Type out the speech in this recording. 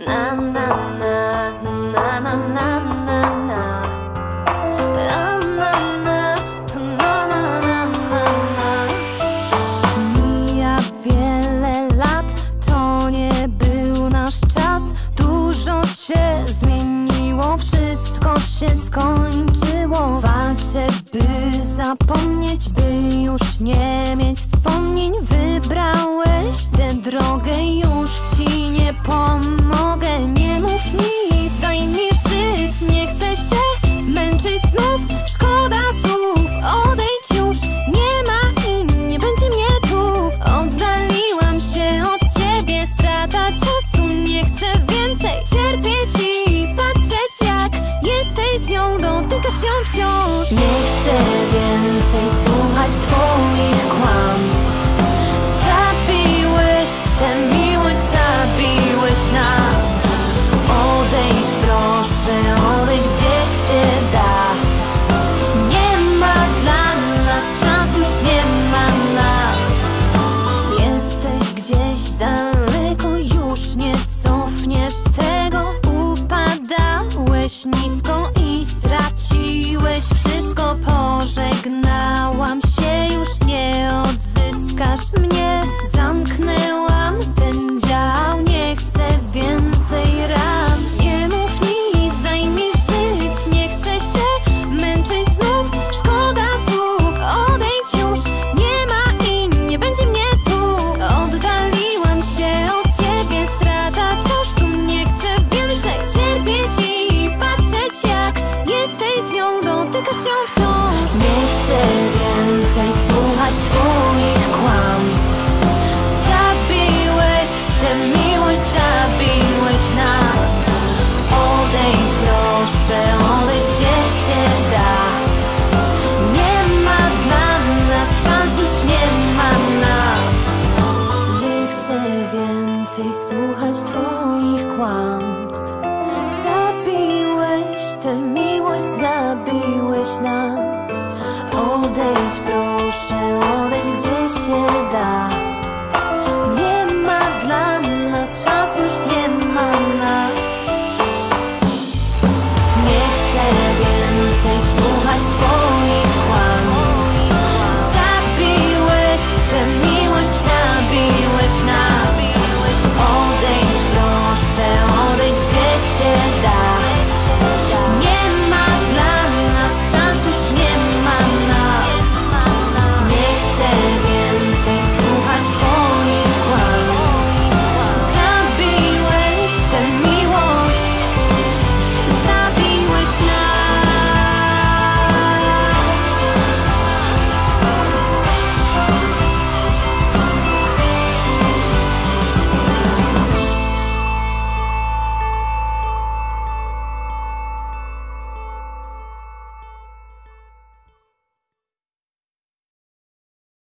Na na na na na na na na na na Mija wiele lat, to nie był nasz czas Dużo się zmieniło, wszystko się skończyło Walczę, by zapomnieć, by już nie podcast słuchać Twoich kłamstw.